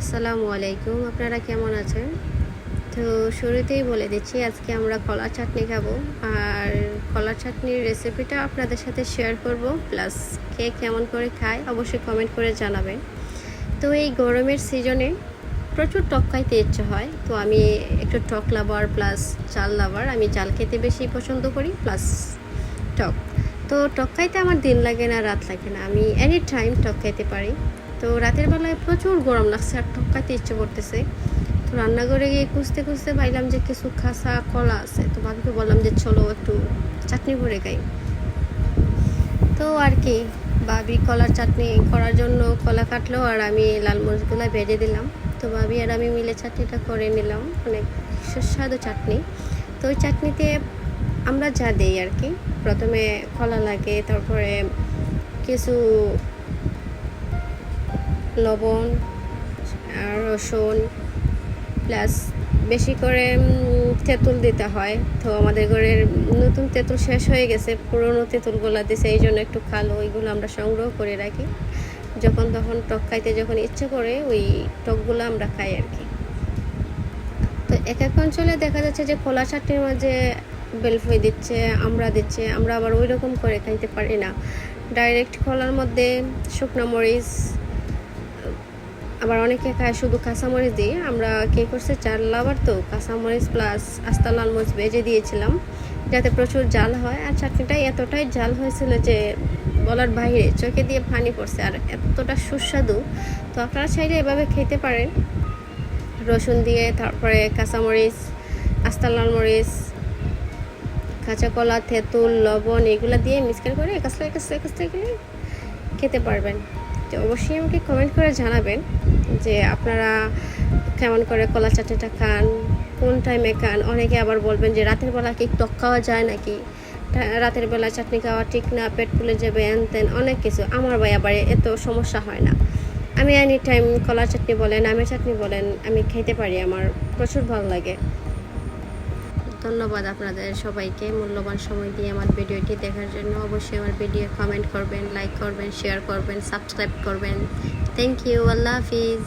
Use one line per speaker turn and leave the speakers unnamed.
আসসালামু আলাইকুম, আপনারা কেমন আছেন? তো শুরুতেই বলে দিচ্ছি, আজকে আমরা কলার চাটনি খাব। আর কলার চাটনির রেসিপিটা আপনাদের সাথে শেয়ার করব প্লাস কে কেমন করে খায় অবশ্যই কমেন্ট করে জানাবেন। তো এই গরমের সিজনে প্রচুর টক খাইতে ইচ্ছে হয়। তো আমি একটু টক লাভার প্লাস চাল লাভার আমি চাল খেতে বেশি পছন্দ করি প্লাস টক। তো টক খাইতে আমার দিন লাগে না, রাত লাগে না। আমি এনি টাইম টক খাইতে পারি। তো রাতের বেলায় প্রচুর গরম লাগছে আর খাইতে ইচ্ছে করতেছে। তো রান্নাঘরে গিয়ে খুঁজতে খুঁজতে পাইলাম যে কিছু খাসা কলা আছে। তো ভাবিকে বললাম যে চলো একটু চাটনি করে খাই। তো আর কি, ভাবি কলার চাটনি করার জন্য কলা কাটলো আর আমি লাল মরিচগুলো ভেজে দিলাম। তো ভাবি আর আমি মিলে চাটনিটা করে নিলাম অনেক সুস্বাদু চাটনি। তো ওই চাটনিতে আমরা যা দিই আর কি। প্রথমে কলা লাগে, তারপরে কিছু লবণ আর রসুন প্লাস বেশি করে তেঁতুল দিতে হয়। তো আমাদের ঘরের নতুন তেঁতুল শেষ হয়ে গেছে, পুরনো তেঁতুলগুলো দিছে, এই জন্য একটু কালো ওইগুলো আমরা সংগ্রহ করে রাখি। যখন তখন টক খাইতে যখন ইচ্ছে করে, ওই টকগুলো আমরা খাই আর কি। তো এক এক অঞ্চলে দেখা যাচ্ছে যে কলা চাটনির মাঝে বেলফই দিচ্ছে, আমরা দিচ্ছে, আমরা আবার ওই রকম করে খাইতে পারি না। ডাইরেক্ট কলার মধ্যে শুকনো মরিচ আবার অনেকে খায় শুধু কাঁচামরিচ দিয়ে। আমরা কে করছে, চাল লাভার তো, কাঁচামরিচ প্লাস আস্তা লাল মরিচ ভেজে দিয়েছিলাম, যাতে প্রচুর জাল হয়। আর চাটনিটা এতটাই জাল হয়েছিল যে বলার বাইরে চোখে দিয়ে পানি পড়ছে, আর এতটা সুস্বাদু। তো আপনারা চাইলে এভাবে খেতে পারেন। রসুন দিয়ে, তারপরে কাঁচামরিচ, আস্তা লাল মরিচ কাঁচা কলা, তেঁতুল, লবণ, এগুলো দিয়ে মিক্সকার করে একাশলা একাশলা গেলে খেতে পারবেন। তো অবশ্যই আমাকে কমেন্ট করে জানাবেন যে আপনারা কেমন করে কলা চাটনিটা খান, কোন টাইমে খান। অনেকে আবার বলবেন যে রাতের বেলা কি টক খাওয়া যায় নাকি? রাতের বেলা চাটনি খাওয়া ঠিক না, পেট ফুলে যাবে, এন তেন অনেক কিছু। আমার ভাই আবার এত সমস্যা হয় না। আমি এনি টাইম কলা চাটনি বলেন, আমের চাটনি বলেন, আমি খেতে পারি, আমার প্রচুর ভালো লাগে। ধন্যবাদ আপনাদের সবাইকে মূল্যবান সময় দিয়ে আমার ভিডিওটি দেখার জন্য। অবশ্যই আমার ভিডিও কমেন্ট করবেন লাইক করবেন শেয়ার করবেন সাবস্ক্রাইব করবেন। থ্যাংক ইউ আল্লাহ হাফিজ।